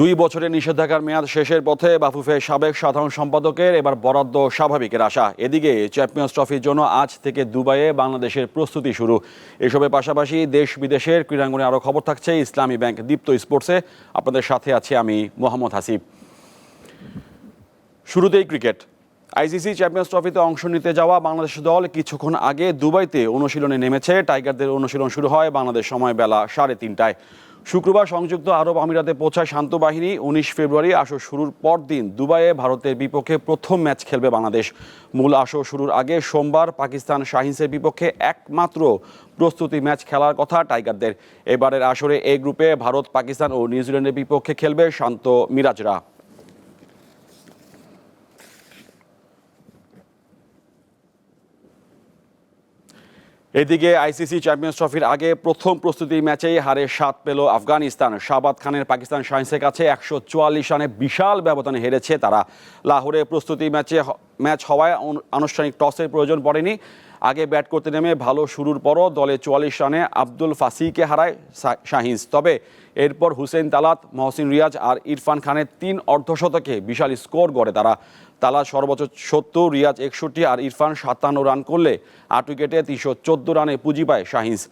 দুই বছরের নিষেধাজ্ঞার মেয়াদ শেষের পথে বাফুফে সাবেক সাধারণ সম্পাদকের এবার বরাদ্দ স্বাভাবিকের আশা। এদিকে চ্যাম্পিয়ন্স ট্রফির জন্য আজ থেকে দুবাইয়ে বাংলাদেশের প্রস্তুতি শুরু। এসবের পাশাপাশি দেশ বিদেশের ক্রীড়াঙ্গনে আরও খবর থাকছে ইসলামী ব্যাংক দীপ্ত স্পোর্টসে। আপনাদের সাথে আছি আমি মোহাম্মদ হাসিব। শুরুতেই ক্রিকেট। আইসিসি চ্যাম্পিয়ন্স ট্রফিতে অংশ নিতে যাওয়া বাংলাদেশ দল কিছুক্ষণ আগে দুবাইতে অনুশীলনে নেমেছে। টাইগারদের অনুশীলন শুরু হয় বাংলাদেশ সময় বেলা সাড়ে তিনটায়। শুক্রবার সংযুক্ত আরব আমিরাতে পৌঁছায় শান্ত বাহিনী। উনিশ ফেব্রুয়ারি আসর শুরুর পর দিন দুবাইয়ে ভারতের বিপক্ষে প্রথম ম্যাচ খেলবে বাংলাদেশ। মূল আসর শুরুর আগে সোমবার পাকিস্তান শাহিন্সের বিপক্ষে একমাত্র প্রস্তুতি ম্যাচ খেলার কথা টাইগারদের। এবারের আসরে এই গ্রুপে ভারত, পাকিস্তান ও নিউজিল্যান্ডের বিপক্ষে খেলবে শান্ত মিরাজরা। এদিকে আইসিসি চ্যাম্পিয়ন্স ট্রফির আগে প্রথম প্রস্তুতি ম্যাচেই হারে সাত পেল আফগানিস্তান। শাবাদ খানের পাকিস্তান সায়েন্সের কাছে একশো চুয়াল্লিশ রানে বিশাল ব্যবধানে হেরেছে তারা। লাহোরে প্রস্তুতি ম্যাচে ম্যাচ হওয়ায় আনুষ্ঠানিক টসের প্রয়োজন পড়েনি। আগে ব্যাট করতে নেমে ভালো শুরুর পরও দলে চুয়াল্লিশ রানে আব্দুল ফাসিকে হারায় শাহিন্স। তবে এরপর হুসেন তালাত, মহসিন রিয়াজ আর ইরফান খানের তিন অর্ধশতকে বিশাল স্কোর গড়ে তারা। তালা সর্বোচ্চ সত্তর, রিয়াজ একষট্টি আর ইরফান সাতান্ন রান করলে আট উইকেটে তিনশো চোদ্দ রানে পুঁজি পায় শাহিন্স।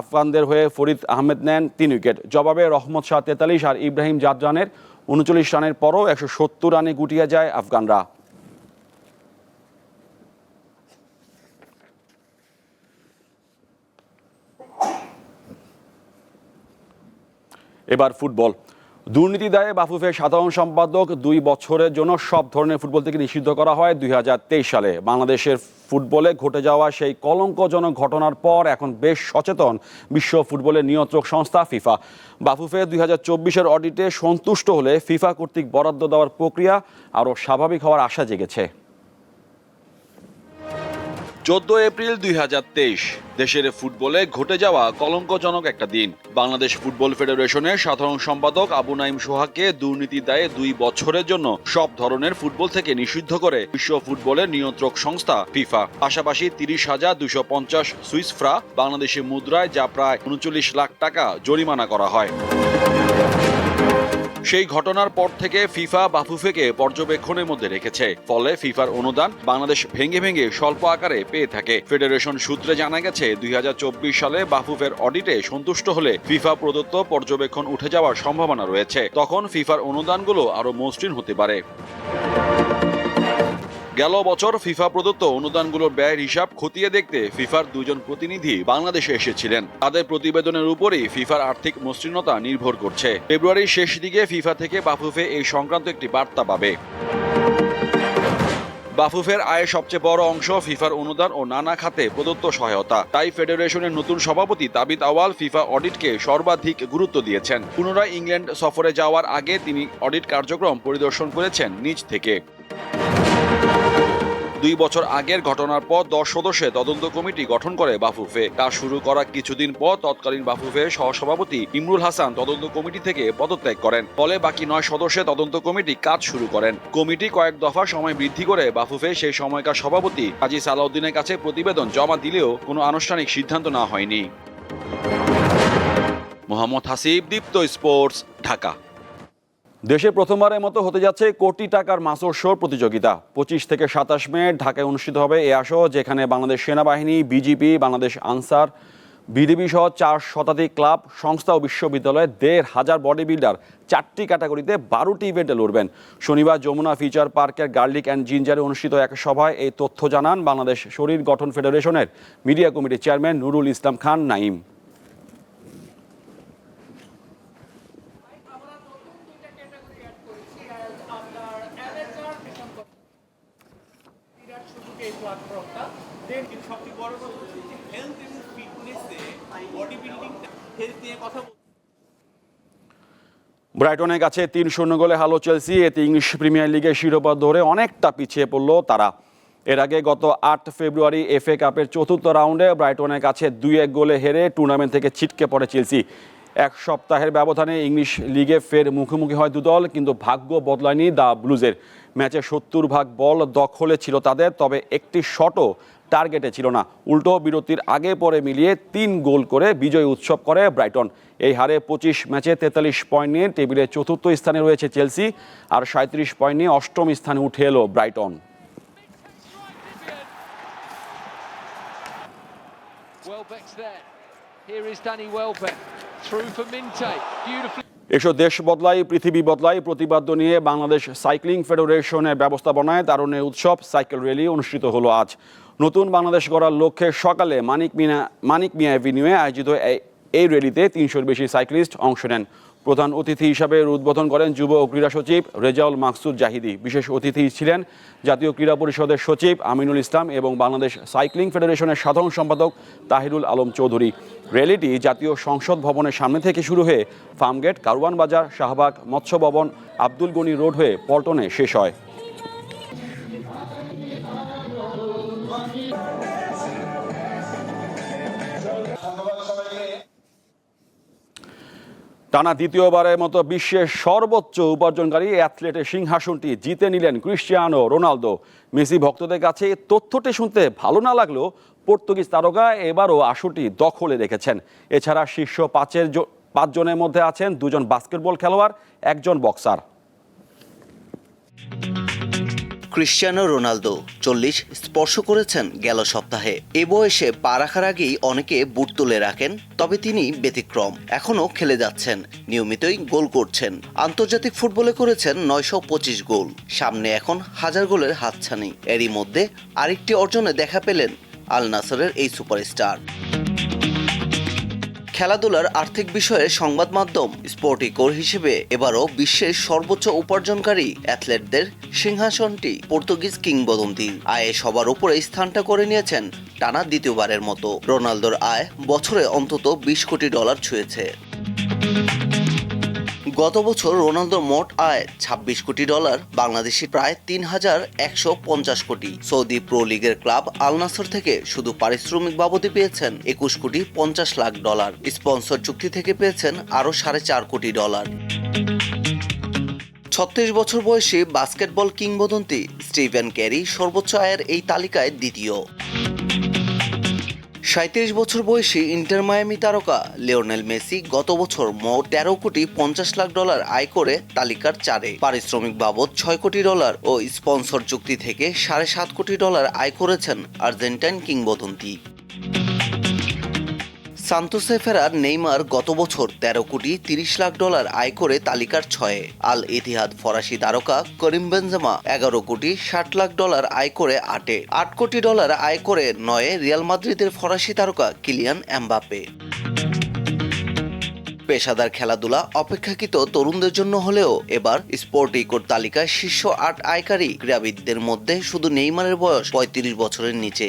আফগানদের হয়ে ফরিদ আহমেদ নেন তিন উইকেট। জবাবে রহমত শাহ তেতাল্লিশ আর ইব্রাহিম জাদরানের উনচল্লিশ রানের পরও একশো সত্তর রানে গুটিয়ে যায় আফগানরা। এবার ফুটবল। দুর্নীতি দায়ে বাফুফের সাধারণ সম্পাদক দুই বছরের জন্য সব ধরনের ফুটবল থেকে নিষিদ্ধ করা হয় দুই হাজার তেইশ সালে। বাংলাদেশের ফুটবলে ঘটে যাওয়া সেই কলঙ্কজনক ঘটনার পর এখন বেশ সচেতন বিশ্ব ফুটবলের নিয়ন্ত্রক সংস্থা ফিফা। বাফুফে দুই হাজার চব্বিশের অডিটে সন্তুষ্ট হলে ফিফা কর্তৃক বরাদ্দ দেওয়ার প্রক্রিয়া আরও স্বাভাবিক হওয়ার আশা জেগেছে। চোদ্দ এপ্রিল দুই হাজার তেইশ। দেশের ফুটবলে ঘটে যাওয়া কলঙ্কজনক একটা দিন। বাংলাদেশ ফুটবল ফেডারেশনের সাধারণ সম্পাদক আবু নাইম সোহাকে দুর্নীতি দায়ে দুই বছরের জন্য সব ধরনের ফুটবল থেকে নিষিদ্ধ করে বিশ্ব ফুটবলের নিয়ন্ত্রক সংস্থা ফিফা। পাশাপাশি তিরিশ হাজার দুশো পঞ্চাশ সুইস ফ্রা বাংলাদেশি মুদ্রায় যা প্রায় উনচল্লিশ লাখ টাকা জরিমানা করা হয়। সেই ঘটনার পর থেকে ফিফা বাফুফেকে পর্যবেক্ষণের মধ্যে রেখেছে। ফলে ফিফার অনুদান বাংলাদেশ ভেঙে ভেঙে স্বল্প আকারে পেয়ে থাকে। ফেডারেশন সূত্রে জানা গেছে, দুই হাজার চব্বিশ সালে বাফুফের অডিটে সন্তুষ্ট হলে ফিফা প্রদত্ত পর্যবেক্ষণ উঠে যাওয়ার সম্ভাবনা রয়েছে। তখন ফিফার অনুদানগুলো আরও মসৃণ হতে পারে। গেল বছর ফিফা প্রদত্ত অনুদানগুলোর ব্যয়ের হিসাব খতিয়ে দেখতে ফিফার দুজন প্রতিনিধি বাংলাদেশে এসেছিলেন। তাদের প্রতিবেদনের উপরই ফিফার আর্থিক মসৃণতা নির্ভর করছে। ফেব্রুয়ারির শেষ দিকে ফিফা থেকে বাফুফে এই সংক্রান্ত একটি বার্তা পাবে। বাফুফের আয়ের সবচেয়ে বড় অংশ ফিফার অনুদান ও নানা খাতে প্রদত্ত সহায়তা। তাই ফেডারেশনের নতুন সভাপতি তাবিদ আওয়াল ফিফা অডিটকে সর্বাধিক গুরুত্ব দিয়েছেন। পুনরায় ইংল্যান্ড সফরে যাওয়ার আগে তিনি অডিট কার্যক্রম পরিদর্শন করেছেন নিজ থেকে। দুই বছর আগের ঘটনার পর দশ সদস্যের তদন্ত কমিটি গঠন করে বাফুফে। তা শুরু করা কিছুদিন পর তৎকালীন বাফুফের সহসভাপতি ইমরুল হাসান তদন্ত কমিটি থেকে পদত্যাগ করেন। ফলে বাকি নয় সদস্যের তদন্ত কমিটি কাজ শুরু করেন। কমিটি কয়েক দফা সময় বৃদ্ধি করে বাফুফে সেই সময়কার সভাপতি কাজী সালাউদ্দিনের কাছে প্রতিবেদন জমা দিলেও কোনো আনুষ্ঠানিক সিদ্ধান্ত না হয়নি। মোহাম্মদ হাসিব, দীপ্ত স্পোর্টস, ঢাকা। দেশে প্রথমবারের মতো হতে যাচ্ছে কোটি টাকার মাসর শোর প্রতিযোগিতা। পঁচিশ থেকে সাতাশ মে ঢাকায় অনুষ্ঠিত হবে এ আসো যেখানে বাংলাদেশ সেনাবাহিনী, বিজিপি, বাংলাদেশ আনসার বিডিবি সহ চার শতাধিক ক্লাব, সংস্থা ও বিশ্ববিদ্যালয়ে দেড় হাজার বডি বিল্ডার চারটি ক্যাটাগরিতে বারোটি ইভেন্টে লড়বেন। শনিবার যমুনা ফিচার পার্কের গার্লিক অ্যান্ড জিঞ্জারে অনুষ্ঠিত এক সভায় এই তথ্য জানান বাংলাদেশ শরীর গঠন ফেডারেশনের মিডিয়া কমিটির চেয়ারম্যান নুরুল ইসলাম খান নাইম বিরাট সুযোগ এই প্ল্যাটফর্মটা দেন কিন্তু সবচেয়ে বড় কথা হচ্ছে যে হেলথ এবং ফিটনেসে বডি বিল্ডিং হেলথ নিয়ে ব্রাইটনের কাছে তিন শূন্য গোলে হালো চেলসি, এতে ইংলিশ প্রিমিয়ার লিগের শিরোপা ধরে অনেকটা পিছিয়ে পড়ল তারা। এর আগে গত আট ফেব্রুয়ারি এফএ কাপের চতুর্থ রাউন্ডে ব্রাইটনের কাছে দুই এক গোলে হেরে টুর্নামেন্ট থেকে ছিটকে পড়ে চেলসি। এক সপ্তাহের ব্যবধানে ইংলিশ লিগে ফের মুখোমুখি হয় দুদল, কিন্তু ভাগ্য বদলায়নি দ্য ব্লুজের। ম্যাচে সত্তর ভাগ বল দখলে ছিল তাদের, তবে একটি শটও টার্গেটে ছিল না উল্টো বিরতির আগে পরে মিলিয়ে তিন গোল করে বিজয় উৎসব করে ব্রাইটন এই হারে পঁচিশ ম্যাচে তেতাল্লিশ পয়েন্ট নিয়ে টেবিলে চতুর্থ স্থানে রয়েছে চেলসি আর সাঁত্রিশ পয়েন্ট নিয়ে অষ্টম স্থানে উঠে এলো Brighton Welbeck's there. Here is Danny Welbeck. Through for Minte. Beautifully. এসব দেশ বদলাই পৃথিবী বদলাই প্রতিবাদ্য নিয়ে বাংলাদেশ সাইক্লিং ফেডারেশনের ব্যবস্থাপনায় তারুণ্যের উৎসব সাইকেল র্যালি অনুষ্ঠিত হলো আজ নতুন বাংলাদেশ গড়ার লক্ষ্যে সকালে মানিক মিনা, মানিক মিয়া অ্যাভিনিউয়ে আয়োজিত এই- র্যালিতে তিনশোর বেশি সাইক্লিস্ট অংশ নেন। প্রধান অতিথি হিসাবে উদ্বোধন করেন যুব ও ক্রীড়া সচিব রেজাউল মাকসুদ জাহিদি। বিশেষ অতিথি ছিলেন জাতীয় ক্রীড়া পরিষদের সচিব আমিনুল ইসলাম এবং বাংলাদেশ সাইক্লিং ফেডারেশনের সাধারণ সম্পাদক তাহিরুল আলম চৌধুরী। র্যালিটি জাতীয় সংসদ ভবনের সামনে থেকে শুরু হয়ে ফার্মগেট, কারওয়ান বাজার, শাহবাগ, মৎস্য ভবন, আব্দুল গনি রোড হয়ে পল্টনে শেষ হয়। টানা দ্বিতীয়বারের মতো বিশ্বের সর্বোচ্চ উপার্জনকারী অ্যাথলেটের সিংহাসনটি জিতে নিলেন ক্রিশ্চিয়ানো রোনালদো। মেসি ভক্তদের কাছে তথ্যটি শুনতে ভালো না লাগলেও পর্তুগিজ তারকা এবারও আসনটি দখলে রেখেছেন। এছাড়া শীর্ষ পাঁচের পাঁচজনের মধ্যে আছেন দুজন বাস্কেটবল খেলোয়াড়, একজন বক্সার। ক্রিশ্চিয়ানো রোনালদো চল্লিশ স্পর্শ করেছেন গেল সপ্তাহে। এ বয়সে পা রাখার আগেই অনেকে বুট তুলে রাখেন, তবে তিনি ব্যতিক্রম। এখনও খেলে যাচ্ছেন, নিয়মিতই গোল করছেন। আন্তর্জাতিক ফুটবলে করেছেন নয়শো পঁচিশ গোল। সামনে এখন হাজার গোলের হাতছানি। এরই মধ্যে আরেকটি অর্জনে দেখা পেলেন আল নাসরের এই সুপারস্টার। খেলাধুলার আর্থিক বিষয়ে সংবাদ মাধ্যম স্পোর্টিকোর হিসেবে এবারও বিশ্বের সর্বোচ্চ উপার্জনকারী অ্যাথলেটদের সিংহাসনটি পর্তুগিজ কিংবদন্তি। আয়ে সবার উপরে স্থানটা করে নিয়েছেন টানা দ্বিতীয়বারের মতো। রোনালদোর আয় বছরে অন্তত বিশ কোটি ডলার ছুঁয়েছে। গত বছর রোনালদোর মোট আয় ২৬ কোটি ডলার, বাংলাদেশি প্রায় তিন হাজার একশো পঞ্চাশ কোটি। সৌদি প্রো লিগের ক্লাব আল নাসর থেকে শুধু পারিশ্রমিক বাবদে পেয়েছেন একুশ কোটি পঞ্চাশ লাখ ডলার। স্পন্সর চুক্তি থেকে পেয়েছেন আরও সাড়ে চার কোটি ডলার। ছত্রিশ বছর বয়সী বাস্কেটবল কিংবদন্তি স্টিভেন ক্যারি সর্বোচ্চ আয়ের এই তালিকায় দ্বিতীয়। সাঁত্রিশ বছর বয়সী ইন্টার মায়ামি তারকা লিওনেল মেসি গত বছর মোট তেরো কোটি পঞ্চাশ লাখ ডলার আয় করে তালিকার চারে। পারিশ্রমিক বাবদ ছয় কোটি ডলার ও স্পন্সর চুক্তি থেকে সাড়ে সাত কোটি ডলার আয় করেছেন আর্জেন্টাইন কিংবদন্তি। সান্তোসে ফেরার নেইমার গত বছর তেরো কোটি তিরিশ লাখ ডলার আয় করে তালিকার ছয়ে। আল ইতিহাদ ফরাসি তারকা করিম বেনজামা এগারো কোটি ষাট লাখ ডলার আয় করে আটে। আট কোটি ডলার আয় করে নয়ে রিয়াল মাদ্রিদের ফরাসি তারকা কিলিয়ান এমবাপে পেশাদার খেলাধুলা অপেক্ষাকৃত তরুণদের জন্য হলেও এবার স্পোর্ট ইকোর তালিকায় শীর্ষ আট আয়কারী ক্রীড়াবিদদের মধ্যে শুধু নেইমারের বয়স পঁয়ত্রিশ বছরের নিচে।